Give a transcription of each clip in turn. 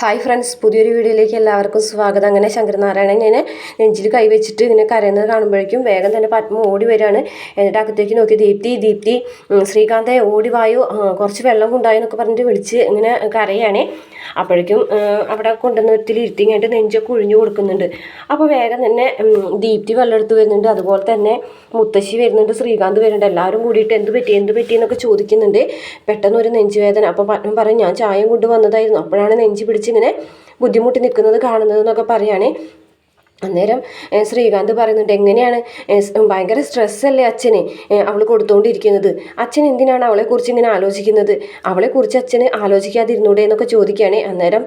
Hi friends പുതിയൊരു വീഡിയോയിലേക്ക് എല്ലാവർക്കും സ്വാഗതം. അങ്ങനെ ശങ്കരനാരായണൻ ഇങ്ങനെ നെഞ്ചിൽ കൈവച്ചിട്ട് ഇങ്ങനെ കരയുന്നത് കാണുമ്പോഴേക്കും വേഗം തന്നെ പത്മ ഓടി വരികയാണ്. എന്നിട്ട് അകത്തേക്ക് നോക്കി ദീപ്തി ദീപ്തി ശ്രീകാന്തെ ഓടി വായു? കുറച്ച് വെള്ളം കൊണ്ടായി എന്നൊക്കെ പറഞ്ഞിട്ട് വിളിച്ച് ഇങ്ങനെ കരയാണേ. അപ്പോഴേക്കും അവിടെ കൊണ്ടുവന്ന് ഒത്തിരി ഇരുത്തിങ്ങായിട്ട് നെഞ്ചൊക്കെ ഒഴിഞ്ഞു കൊടുക്കുന്നുണ്ട്. അപ്പോൾ വേഗം തന്നെ ദീപ്തി വെള്ളമെടുത്ത് വരുന്നുണ്ട്. അതുപോലെ തന്നെ മുത്തശ്ശി വരുന്നുണ്ട് ശ്രീകാന്ത് വരുന്നുണ്ട്. എല്ലാവരും കൂടിയിട്ട് എന്ത് പറ്റി എന്ത് പറ്റി എന്നൊക്കെ ചോദിക്കുന്നുണ്ട്. പെട്ടെന്ന് ഒരു നെഞ്ചുവേദന. അപ്പോൾ പറഞ്ഞു പറയും ഞാൻ ചായം കൊണ്ട് വന്നതായിരുന്നു അപ്പോഴാണ് നെഞ്ച് പിടിച്ചിങ്ങനെ ബുദ്ധിമുട്ടി നിൽക്കുന്നത് കാണുന്നത് എന്നൊക്കെ അന്നേരം ശ്രീകാന്ത് പറയുന്നുണ്ട് എങ്ങനെയാണ് ഭയങ്കര സ്ട്രെസ്സല്ലേ അച്ഛന് അവൾ കൊടുത്തുകൊണ്ടിരിക്കുന്നത് അച്ഛൻ എന്തിനാണ് അവളെക്കുറിച്ച് ഇങ്ങനെ ആലോചിക്കുന്നത്? അവളെക്കുറിച്ച് അച്ഛന് ആലോചിക്കാതിരുന്നൂടെ എന്നൊക്കെ ചോദിക്കുകയാണ്. അന്നേരം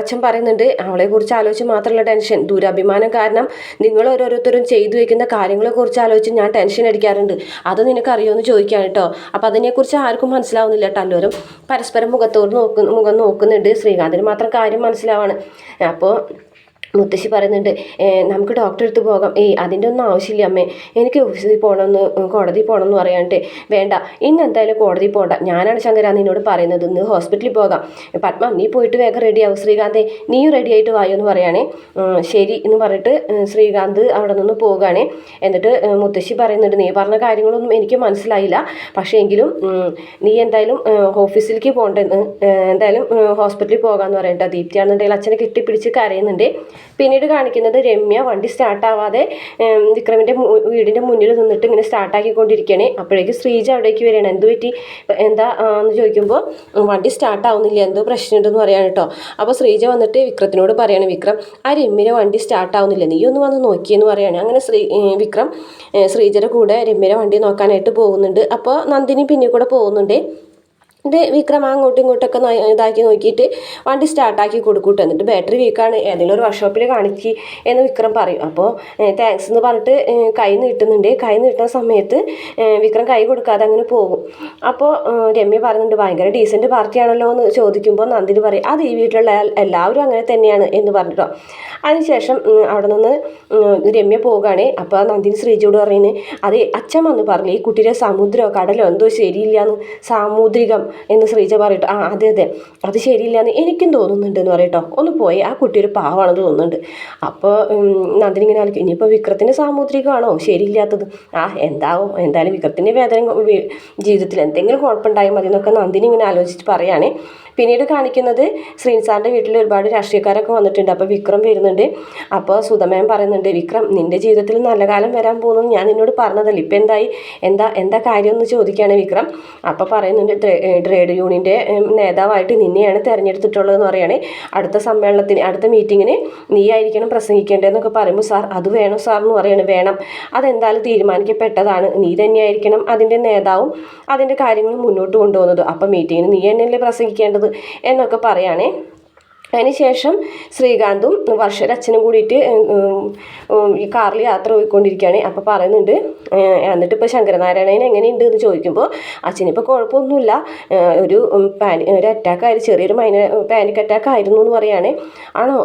അച്ഛൻ പറയുന്നുണ്ട് അവളെക്കുറിച്ച് ആലോചിച്ച് മാത്രമല്ല ടെൻഷൻ. ദുരഭിമാനം കാരണം നിങ്ങൾ ഓരോരുത്തരും ചെയ്തു വയ്ക്കുന്ന കാര്യങ്ങളെക്കുറിച്ച് ആലോചിച്ച് ഞാൻ ടെൻഷൻ അടിക്കാറുണ്ട്. അത് നിനക്കറിയോ എന്ന് ചോദിക്കുകയാണ് കേട്ടോ അപ്പോൾ അതിനെക്കുറിച്ച് ആർക്കും മനസ്സിലാവുന്നില്ല കേട്ടോ എല്ലാവരും പരസ്പരം മുഖത്തോട് നോക്കുന്ന മുഖം നോക്കുന്നുണ്ട്. ശ്രീകാന്തിന് മാത്രം കാര്യം മനസ്സിലാവാണ്. അപ്പോൾ മുത്തശ്ശി പറയുന്നുണ്ട് നമുക്ക് ഡോക്ടറെ അടുത്ത് പോകാം. ഏയ് അതിന്റെ ഒന്നും ആവശ്യമില്ല അമ്മേ. എനിക്ക് ഓഫീസിൽ പോകണമെന്ന് കോടതി പോകണമെന്ന് പറയാണ്ട്. വേണ്ട ഇന്ന് എന്തായാലും കോടതി പോകണ്ട ഞാനാണ് ശങ്കര നിന്നോട് പറയുന്നത്. ഇന്ന് ഹോസ്പിറ്റലിൽ പോകാം. പത്മ നീ പോയിട്ട് വേഗം റെഡി ആവും ശ്രീകാന്തെ. നീയും റെഡി ആയിട്ട് വായോ എന്ന് പറയുകയാണേ ശരി എന്ന് പറഞ്ഞിട്ട് ശ്രീകാന്ത് അവിടെ നിന്ന് പോകുകയാണ് എന്നിട്ട് മുത്തശ്ശി പറയുന്നുണ്ട് നീ പറഞ്ഞ കാര്യങ്ങളൊന്നും എനിക്ക് മനസ്സിലായില്ല. പക്ഷേ എങ്കിലും നീ എന്തായാലും ഓഫീസിലേക്ക് പോകണ്ടെന്ന് എന്തായാലും ഹോസ്പിറ്റലിൽ പോകാമെന്ന് പറയട്ടെ ദീപ്തിയാണെന്നുണ്ടെങ്കിൽ അച്ഛനെ കെട്ടിപ്പിടിച്ച് കരയുന്നുണ്ട്. പിന്നീട് കാണിക്കുന്നത് രമ്യ വണ്ടി സ്റ്റാർട്ടാവാതെ വിക്രമിന്റെ വീടിന്റെ മുന്നിൽ നിന്നിട്ട് ഇങ്ങനെ സ്റ്റാർട്ടാക്കിക്കൊണ്ടിരിക്കുകയാണ് അപ്പോഴേക്ക് ശ്രീജ അവിടേക്ക് വരികയാണ്. എന്ത് പറ്റി? എന്താ എന്ന് ചോദിക്കുമ്പോൾ വണ്ടി സ്റ്റാർട്ടാവുന്നില്ല എന്തോ പ്രശ്നമുണ്ടെന്ന് പറയാണ് കേട്ടോ അപ്പോൾ ശ്രീജ വന്നിട്ട് വിക്രത്തിനോട് പറയാണ് വിക്രം ആ രമ്യയുടെ വണ്ടി സ്റ്റാർട്ടാവുന്നില്ല നീ ഒന്ന് വന്ന് നോക്കിയെന്ന് പറയാണ്. അങ്ങനെ ശ്രീ വിക്രം ശ്രീജയുടെ കൂടെ രമ്യയുടെ വണ്ടി നോക്കാനായിട്ട് പോകുന്നുണ്ട്. അപ്പോൾ നന്ദിനി പിന്നെ കൂടെ പോകുന്നുണ്ട്. എന്നിട്ട് വിക്രം അങ്ങോട്ടും ഇങ്ങോട്ടൊക്കെ ഇതാക്കി നോക്കിയിട്ട് വണ്ടി സ്റ്റാർട്ടാക്കി കൊടുക്കൂട്ടോ. എന്നിട്ട് ബാറ്ററി വീക്കാണ് ഏതെങ്കിലും ഒരു വർക്ക്ഷോപ്പിൽ കാണിക്ക് എന്ന് വിക്രം പറയും. അപ്പോൾ താങ്ക്സ് എന്ന് പറഞ്ഞിട്ട് കൈ നീട്ടുന്നുണ്ട്. കൈ നീട്ടുന്ന സമയത്ത് വിക്രം കൈ കൊടുക്കാതെ അങ്ങനെ പോകും. അപ്പോൾ രമ്യ പറയുന്നുണ്ട് ഭയങ്കര ഡീസന്റ് പാർട്ടിയാണല്ലോ എന്ന് ചോദിക്കുമ്പോൾ നന്ദിനി പറയും അത് ഈ വീട്ടിലുള്ള എല്ലാവരും അങ്ങനെ തന്നെയാണ് എന്ന് പറഞ്ഞിട്ടോ. അതിനുശേഷം അവിടെ നിന്ന് രമ്യ പോവുകയാണ്. അപ്പോൾ നന്ദിനി ശ്രീജിയോട് പറയുന്നത് അത് അച്ഛൻ വന്ന് പറഞ്ഞു ഈ കുട്ടിയുടെ സമുദ്രമോ കടലോ എന്തോ ശരിയില്ല എന്ന് സാമുദ്രികം എന്ന് ശ്രീജ പറയട്ടോ. ആ അതെ അതെ. അത് ശരിയില്ല എന്ന് എനിക്കും തോന്നുന്നുണ്ട് എന്ന് പറയട്ടോ. ഒന്ന് പോയി. ആ കുട്ടി ഒരു പാവാണെന്ന് തോന്നുന്നുണ്ട്. അപ്പോൾ നന്ദിനിങ്ങനെ ആലോചിക്കും. ഇനിയിപ്പോൾ വിക്രത്തിന്റെ സാമുദ്രികമാണോ ശരിയില്ലാത്തത്. ആ എന്താവും? എന്തായാലും വിക്രത്തിന്റെ വേദന ജീവിതത്തിൽ എന്തെങ്കിലും കുഴപ്പമുണ്ടായാൽ മതി എന്നൊക്കെ നന്ദിനി ഇങ്ങനെ ആലോചിച്ച് പറയുകയാണ്. പിന്നീട് കാണിക്കുന്നത് ശ്രീൻസാറിന്റെ വീട്ടിൽ ഒരുപാട് രാഷ്ട്രീയക്കാരൊക്കെ വന്നിട്ടുണ്ട്. അപ്പോൾ വിക്രം വരുന്നുണ്ട്. അപ്പോൾ സുധമയം പറയുന്നുണ്ട് വിക്രം നിന്റെ ജീവിതത്തിൽ നല്ല കാലം വരാൻ പോകുന്നു ഞാൻ നിന്നോട് പറഞ്ഞതല്ല. ഇപ്പം എന്തായി? എന്താ എന്താ കാര്യം എന്ന് ചോദിക്കുകയാണ് വിക്രം. അപ്പോൾ പറയുന്നുണ്ട് ട്രേഡ് യൂണിയന്റെ നേതാവായിട്ട് നിന്നെയാണ് തിരഞ്ഞെടുത്തിട്ടുള്ളതെന്ന് പറയുകയാണ്. അടുത്ത സമ്മേളനത്തിന് അടുത്ത മീറ്റിങ്ങിന് നീ ആയിരിക്കണം പ്രസംഗിക്കേണ്ടതെന്നൊക്കെ പറയുമ്പോൾ സാർ അത് വേണം സാർ എന്ന് പറയുകയാണ്. വേണം. അതെന്തായാലും തീരുമാനിക്കപ്പെട്ടതാണ്. നീ തന്നെയായിരിക്കണം അതിന്റെ നേതാവും അതിന്റെ കാര്യങ്ങളും മുന്നോട്ട് കൊണ്ടുപോകുന്നത്. അപ്പോൾ മീറ്റിങ്ങിന് നീ തന്നെയല്ലേ പ്രസംഗിക്കേണ്ടത്? എന്നൊക്കെ പറയുകയാണേ. അതിനുശേഷം ശ്രീകാന്തും വർഷയുടെ അച്ഛനും കൂടിയിട്ട് ഈ കാറിൽ യാത്ര പോയിക്കൊണ്ടിരിക്കുകയാണ്. അപ്പോൾ പറയുന്നുണ്ട് എന്നിട്ട് ഇപ്പോൾ ശങ്കരനാരായണൻ എങ്ങനെയുണ്ട് എന്ന് ചോദിക്കുമ്പോൾ അച്ഛനിപ്പോൾ കുഴപ്പമൊന്നുമില്ല ഒരു പാനി ഒരു അറ്റാക്ക് ആയിരുന്നു ചെറിയൊരു മൈന പാനിക് അറ്റാക്ക് ആയിരുന്നു എന്ന് പറയുകയാണ് ആണോ?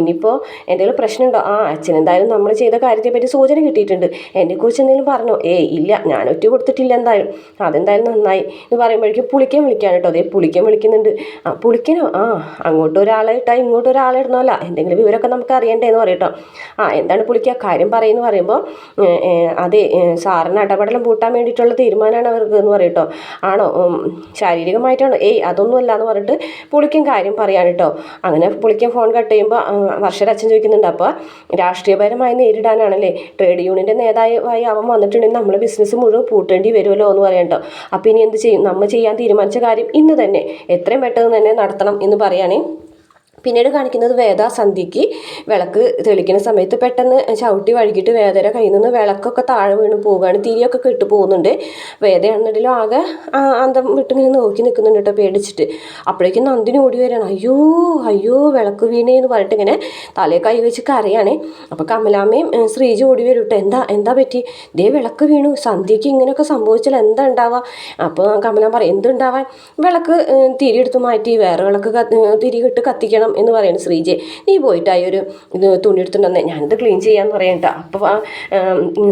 ഇനിയിപ്പോൾ എന്തെങ്കിലും പ്രശ്നമുണ്ടോ? ആ അച്ഛൻ എന്തായാലും നമ്മൾ ചെയ്ത കാര്യത്തെപ്പറ്റി സൂചന കിട്ടിയിട്ടുണ്ട്. എന്നെക്കുറിച്ച് എന്തെങ്കിലും പറഞ്ഞോ? ഏയ് ഇല്ല. ഞാൻ ഒറ്റ കൊടുത്തിട്ടില്ല എന്തായാലും. അതെന്തായാലും നന്നായി. എന്ന് പറയുമ്പോഴേക്കും പുളിക്കൻ വിളിക്കാണ് കേട്ടോ. അതേ പുളിക്കൻ വിളിക്കുന്നുണ്ട്. ആ പുളിക്കനോ? ആ അങ്ങോട്ട് ഒരാളെ ഇങ്ങോട്ട് ഒരാളെ എന്തെങ്കിലും വിവരമൊക്കെ നമുക്ക് അറിയണ്ടേന്ന് പറയട്ടോ. ആ എന്താണ് പുളിക്കുക കാര്യം പറയുമെന്ന് പറയുമ്പോൾ അതെ സാറിന് ഇടപെടലും പൂട്ടാൻ വേണ്ടിയിട്ടുള്ള തീരുമാനമാണ് അവർക്ക് എന്ന് പറയട്ടോ. ആണോ? ശാരീരികമായിട്ടാണോ? ഏയ് അതൊന്നുമല്ല എന്ന് പറഞ്ഞിട്ട് പുളിക്കും കാര്യം പറയാൻ കേട്ടോ അങ്ങനെ പുളിക്കും ഫോൺ കട്ട് ചെയ്യുമ്പോൾ വർഷരച്ഛൻ ചോദിക്കുന്നുണ്ട് അപ്പോൾ രാഷ്ട്രീയപരമായി നേരിടാനാണല്ലേ? ട്രേഡ് യൂണിയന്റെ നേതാവായി അവൻ വന്നിട്ടുണ്ടെങ്കിൽ നമ്മൾ ബിസിനസ് മുഴുവൻ പൂട്ടേണ്ടി വരുമല്ലോ എന്ന് പറയാം കേട്ടോ അപ്പോൾ ഇനി എന്ത് ചെയ്യും? നമ്മൾ ചെയ്യാൻ തീരുമാനിച്ച കാര്യം ഇന്ന് തന്നെ. എത്രയും പെട്ടെന്ന് തന്നെ നടത്തണം എന്ന് പറയുകയാണേ പിന്നീട് കാണിക്കുന്നത് വേദ സന്ധ്യയ്ക്ക് വിളക്ക് തെളിക്കുന്ന സമയത്ത് പെട്ടെന്ന് ചവിട്ടി വഴുകിയിട്ട് വേദയുടെ കയ്യിൽ നിന്ന് വിളക്കൊക്കെ താഴെ വീണ് പോവുകയാണ്. തിരിയൊക്കെ കെട്ടു പോകുന്നുണ്ട്. വേദയാണെന്നുണ്ടെങ്കിലും ആകെ അന്തം വിട്ടിങ്ങനെ നോക്കി നിൽക്കുന്നുണ്ട് കേട്ടോ പേടിച്ചിട്ട്. അപ്പോഴേക്കും നന്ദിനി ഓടി വരികയാണ്. അയ്യോ അയ്യോ വിളക്ക് വീണേ എന്ന് പറഞ്ഞിട്ട് ഇങ്ങനെ തലയെ കൈ വെച്ച് കരയാണ്. അപ്പോൾ കമലാമ്മയും ശ്രീജി ഓടി വരും കേട്ടോ. എന്താ എന്താ പറ്റി? ദേ വിളക്ക് വീണു. സന്ധ്യയ്ക്ക് ഇങ്ങനെയൊക്കെ സംഭവിച്ചാൽ എന്താ ഉണ്ടാവുക? അപ്പോൾ കമലാമ്മ പറയും എന്തുണ്ടാവാൻ? വിളക്ക് തിരി എടുത്ത് മാറ്റി വേറെ വിളക്ക് തിരി ഇട്ട് കത്തിക്കണം. ചെയ്യണം എന്ന് പറയുന്നത് ശ്രീജെ. നീ പോയിട്ടായി ഒരു ഇത് തുണി എടുത്തിട്ടുണ്ടെന്ന് ഞാനിത് ക്ലീൻ ചെയ്യാന്ന് പറയണ്ട അപ്പോൾ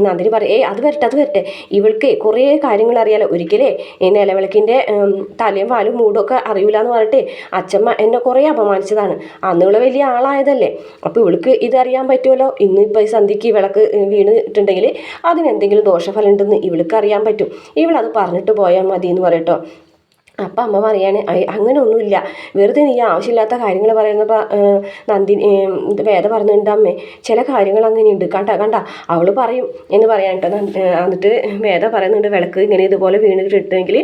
നന്ദിനി പറയും ഏ അത് വരട്ടെ അത് വരട്ടെ. ഇവൾക്ക് കുറേ കാര്യങ്ങൾ അറിയാലോ. ഒരിക്കലേ ഈ നിലവിളക്കിന്റെ തലയും വാലും മൂടും ഒക്കെ അറിയില്ല എന്ന് പറഞ്ഞിട്ട് അച്ഛമ്മ എന്നെ കുറേ അപമാനിച്ചതാണ്. അന്ന് ഇവൾ വലിയ ആളായതല്ലേ. അപ്പോൾ ഇവൾക്ക് ഇതറിയാൻ പറ്റുമല്ലോ? ഇന്നിപ്പോൾ ഈ സന്ധ്യയ്ക്ക് വിളക്ക് വീണിട്ടുണ്ടെങ്കിൽ അതിനെന്തെങ്കിലും ദോഷഫലം ഉണ്ടെന്ന് ഇവൾക്ക് അറിയാൻ പറ്റും. ഇവളത് പറഞ്ഞിട്ട് പോയാൽ മതി എന്ന് പറയട്ടോ അപ്പം അമ്മ പറയാണ് "അയ് അങ്ങനെ ഒന്നുമില്ല വെറുതെ നീ ആവശ്യമില്ലാത്ത കാര്യങ്ങൾ പറയുന്നപ്പോൾ നന്ദി വേദ പറഞ്ഞിട്ടുണ്ട് അമ്മേ. ചില കാര്യങ്ങൾ അങ്ങനെയുണ്ട്. കണ്ട കണ്ട. അവൾ പറയും എന്ന് പറയാൻ കേട്ടോ എന്നിട്ട് വേദ പറയുന്നുണ്ട് വിളക്ക് ഇങ്ങനെ ഇതുപോലെ വീണിട്ടുണ്ടെങ്കിൽ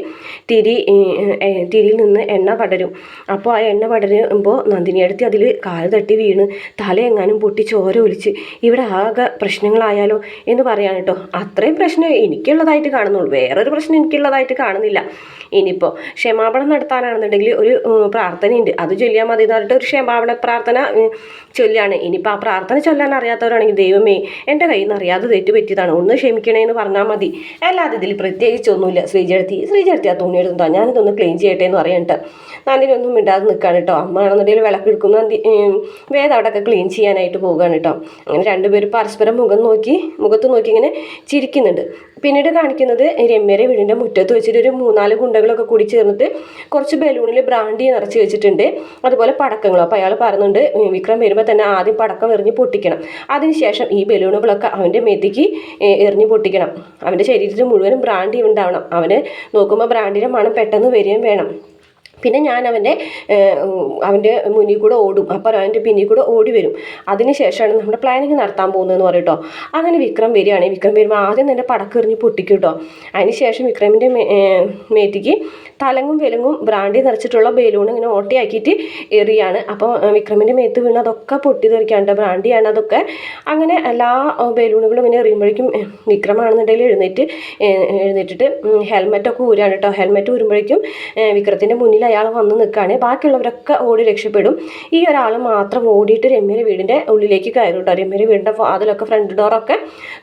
തിരി ഏ, ഏ, തിരിയിൽ നിന്ന് എണ്ണ പടരും. അപ്പോൾ ആ എണ്ണ പടരുമ്പോൾ നന്ദിനി അടുത്ത് അതിൽ കാൽ തട്ടി വീണ് തല എങ്ങാനും പൊട്ടി ചോര ഒലിച്ച് ഇവിടെ ആകെ പ്രശ്നങ്ങളായാലോ? എന്ന് പറയാൻ കേട്ടോ. അത്രയും പ്രശ്നം എനിക്കുള്ളതായിട്ട് കാണുന്നുള്ളൂ. വേറൊരു പ്രശ്നം എനിക്കുള്ളതായിട്ട് കാണുന്നില്ല. ഇനിയിപ്പോൾ ക്ഷമാപണം നടത്താനാണെന്നുണ്ടെങ്കിൽ ഒരു പ്രാർത്ഥനയുണ്ട്. അത് ചൊല്ലിയാൽ മതി എന്ന് പറഞ്ഞിട്ട് ഒരു ക്ഷമാപണ പ്രാർത്ഥന ചൊല്ലിയാണ് ഇനിയിപ്പോൾ ആ പ്രാർത്ഥന ചൊല്ലാൻ അറിയാത്തവരാണെങ്കിൽ ദൈവമേ എന്റെ കയ്യിൽ നിന്ന് അറിയാതെ തെറ്റ് പറ്റിയതാണ് ഒന്ന് ക്ഷമിക്കണേ എന്ന് പറഞ്ഞാൽ മതി. അല്ലാതെ ഇതിൽ പ്രത്യേകിച്ചൊന്നുമില്ല ശ്രീജടുത്തി ശ്രീജടുത്തി ആ തുണി എടുത്തോ ഞാനിതൊന്ന് ക്ലീൻ ചെയ്യട്ടെ എന്ന് പറയണ്ട. നന്ദിനി ഒന്നും മിണ്ടാതെ നിൽക്കുകയാണ് കേട്ടോ. അമ്മ ആണെന്നുണ്ടെങ്കിൽ വിളക്കെടുക്കുന്ന വേദം അവിടെയൊക്കെ ക്ലീൻ ചെയ്യാനായിട്ട് പോകുകയാണ് കേട്ടോ. അങ്ങനെ രണ്ടുപേരും പരസ്പരം മുഖം നോക്കി മുഖത്ത് നോക്കി ഇങ്ങനെ ചിരിക്കുന്നുണ്ട്. പിന്നീട് കാണിക്കുന്നത് രമ്യരെ വീടിന്റെ മുറ്റത്ത് വെച്ചിട്ട് ഒരു മൂന്നാൽ ഗുണ്ടകളൊക്കെ കൂടി ചേർന്നിട്ട് കുറച്ച് ബലൂണിൽ ബ്രാൻഡി നിറച്ച് വെച്ചിട്ടുണ്ട്. അതുപോലെ പടക്കങ്ങളും. അപ്പോൾ അയാൾ പറയുന്നുണ്ട് വിക്രം വരുമ്പോൾ തന്നെ ആദ്യം പടക്കം എറിഞ്ഞ് പൊട്ടിക്കണം. അതിനുശേഷം ഈ ബലൂണുകളൊക്കെ അവന്റെ മെതിക്ക് എറിഞ്ഞ് പൊട്ടിക്കണം. അവന്റെ ശരീരത്തിൽ മുഴുവനും ബ്രാൻഡി ഉണ്ടാവണം. അവന് നോക്കുമ്പോൾ ബ്രാൻഡിന്റെ മണം പെട്ടെന്ന് വരികയും വേണം. പിന്നെ ഞാൻ അവന്റെ അവന്റെ മുന്നിൽ കൂടെ ഓടും. അപ്പോൾ അവന്റെ പിന്നിൽ കൂടെ ഓടി വരും. അതിന് ശേഷമാണ് നമ്മുടെ പ്ലാനിങ് നടത്താൻ പോകുന്നതെന്ന് പറയും കേട്ടോ അങ്ങനെ വിക്രം വരികയാണ്. വിക്രം വരുമ്പോൾ ആദ്യം തന്നെ പടക്കെറിഞ്ഞ് പൊട്ടിക്കും കേട്ടോ അതിന് ശേഷം വിക്രമിന്റെ മേറ്റിക്ക് തലങ്ങും വിലങ്ങും ബ്രാൻഡി നിറച്ചിട്ടുള്ള ബലൂൺ ഇങ്ങനെ ഓട്ടയാക്കിയിട്ട് എറിയാണ്. അപ്പോൾ വിക്രമിന്റെ മേത്ത് വീണ് അതൊക്കെ പൊട്ടി തെറിക്കാണ്ട് ബ്രാൻഡിയാണ് അതൊക്കെ. അങ്ങനെ എല്ലാ ബലൂണുകളും ഇങ്ങനെ എറിയുമ്പോഴേക്കും വിക്രമാണെന്നുണ്ടെങ്കിൽ എഴുന്നേറ്റ് എഴുന്നേറ്റിട്ട് ഹെൽമെറ്റൊക്കെ ഊരാണ് കേട്ടോ ഹെൽമെറ്റ് ഊരുമ്പോഴേക്കും വിക്രത്തിന്റെ മുന്നിൽ അയാൾ വന്ന് നിൽക്കുകയാണ്. ബാക്കിയുള്ളവരൊക്കെ ഓടി രക്ഷപ്പെടും. ഈ ഒരാൾ മാത്രം ഓടിയിട്ട് രമ്യയുടെ വീടിന്റെ ഉള്ളിലേക്ക് കയറും കേട്ടോ. രമ്യയുടെ വീടിന്റെ അതിലൊക്കെ ഫ്രണ്ട് ഡോറൊക്കെ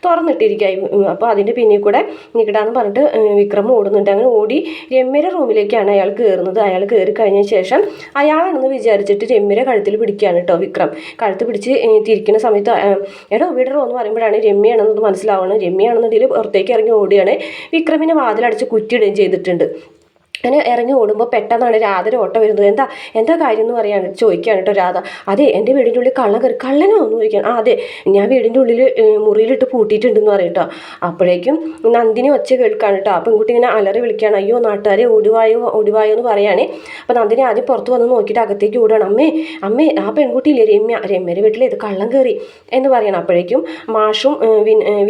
തുറന്നിട്ടിരിക്കുകയായി. അപ്പോൾ അതിന്റെ പിന്നിൽ കൂടെ നിൽക്കടാന്ന് പറഞ്ഞിട്ട് വിക്രം ഓടുന്നുണ്ട്. അങ്ങനെ ഓടി രമ്യയുടെ റൂമിലേക്കാണ് അയാൾ കയറുന്നത്. അയാൾ കയറി കഴിഞ്ഞ ശേഷം അയാളാണെന്ന് വിചാരിച്ചിട്ട് രമ്യയുടെ കഴുത്തിൽ പിടിക്കുകയാണ് കേട്ടോ വിക്രം. കഴുത്ത് പിടിച്ച് തിരിക്കുന്ന സമയത്ത് എടോ വിടറോ എന്ന് പറയുമ്പോഴാണ് രമ്യയാണെന്നത് മനസ്സിലാവുന്നത്. രമ്യയാണെന്നുണ്ടെങ്കിൽ പുറത്തേക്ക് ഇറങ്ങി ഓടുകയാണ്. വിക്രമിനെ വാതിലടച്ച് കുറ്റിയിടുകയും ചെയ്തിട്ടുണ്ട്. അങ്ങനെ ഇറങ്ങി ഓടുമ്പോൾ പെട്ടെന്നാണ് രാധര ഓട്ടം വരുന്നത്. എന്താ എന്താ കാര്യം എന്ന് പറയാൻ ചോദിക്കുകയാണ് കേട്ടോ രാധ. അതെ എന്റെ വീടിന്റെ ഉള്ളിൽ കള്ളം കയറി കള്ളനോ എന്ന് ചോദിക്കാൻ ആ അതെ ഞാൻ വീടിന്റെ ഉള്ളിൽ മുറിയിലിട്ട് പൂട്ടിയിട്ടുണ്ടെന്ന് പറയും കേട്ടോ. അപ്പോഴേക്കും നന്ദിനി ഒച്ച കേൾക്കാണ് കേട്ടോ. ആ പെൺകുട്ടി ഇങ്ങനെ അലറി വിളിക്കുകയാണ്. അയ്യോ നാട്ടുകാരെ ഓടിവായോ ഓടിവായോ എന്ന് പറയുകയാണേ. അപ്പോൾ നന്ദിനി ആദ്യം പുറത്ത് വന്ന് നോക്കിയിട്ട് അകത്തേക്ക് ഓടുകയാണ്. അമ്മേ അമ്മേ ആ പെൺകുട്ടിയില്ലേ രമ്യ രമ്യയുടെ വീട്ടിൽ ഇത് കള്ളം കയറി എന്ന് പറയണം അപ്പോഴേക്കും മാഷും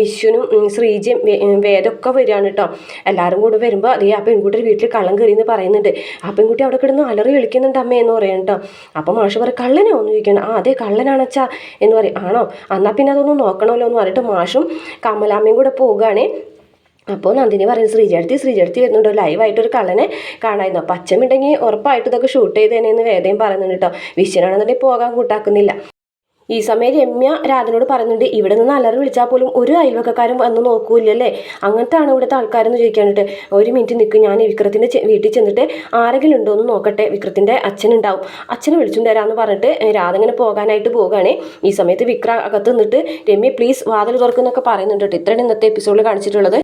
വിശ്വനും ശ്രീജയും വേദമൊക്കെ വരികയാണ് കേട്ടോ. എല്ലാവരും കൂടെ വരുമ്പോൾ അതേ ആ പെൺകുട്ടിയുടെ വീട്ടിൽ കള്ളം കയറി എന്ന് പറയുന്നുണ്ട് ആ പെൺകുട്ടി അവിടെ കിടന്ന് അലറി വിളിക്കുന്നുണ്ട് അമ്മ എന്ന് പറയാം കേട്ടോ. അപ്പം മാഷ് പറയും കള്ളനോ? എന്ന് ചോദിക്കണം ആ അതെ കള്ളനാണച്ചാ എന്ന് പറയും. ആണോ? എന്നാൽ പിന്നെ അതൊന്നും നോക്കണമല്ലോ എന്ന് പറഞ്ഞിട്ട് മാഷും കമലാമ്മയും കൂടെ പോവുകയാണേ. അപ്പോൾ നന്ദിനി പറയും ശ്രീജടുത്തി ശ്രീജടുത്തി വരുന്നുണ്ട്. ലൈവായിട്ടൊരു കള്ളനെ കാണായിരുന്നു. അപ്പോൾ അച്ഛനുണ്ടെങ്കിൽ ഉറപ്പായിട്ട് ഇതൊക്കെ ഷൂട്ട് ചെയ്തേനെന്ന് വേദയും പറയുന്നുണ്ട് കേട്ടോ. വിശ്വനാണെന്നുണ്ടെങ്കിൽ പോകാൻ കൂട്ടാക്കുന്നില്ല. ഈ സമയം രമ്യ രാധനോട് പറയുന്നുണ്ട് ഇവിടെ നിന്ന് അലറി വിളിച്ചാൽ പോലും ഒരു അയൽവക്കക്കാരും വന്ന് നോക്കൂലല്ലേ അങ്ങനത്തെ ആണ് ഇവിടുത്തെ ആൾക്കാരെന്ന് ചോദിക്കാനിട്ട് ഒരു മിനിറ്റ് നിൽക്കും ഞാൻ വിക്രത്തിന്റെ വീട്ടിൽ ചെന്നിട്ട് ആരെങ്കിലും ഉണ്ടോ എന്ന് നോക്കട്ടെ. വിക്രത്തിന്റെ അച്ഛനുണ്ടാവും അച്ഛനെ വിളിച്ചും തരാമെന്ന് പറഞ്ഞിട്ട് രാധ ഇങ്ങനെ പോകാനായിട്ട് പോകുകയാണ് ഈ സമയത്ത് വിക്ര അകത്ത് നിന്നിട്ട് രമ്യ പ്ലീസ് വാതിൽ തുറക്കുന്നൊക്കെ പറയുന്നുണ്ട് കേട്ടോ. ഇത്രയാണ് ഇന്നത്തെ എപ്പിസോഡിൽ കാണിച്ചിട്ടുള്ളത്.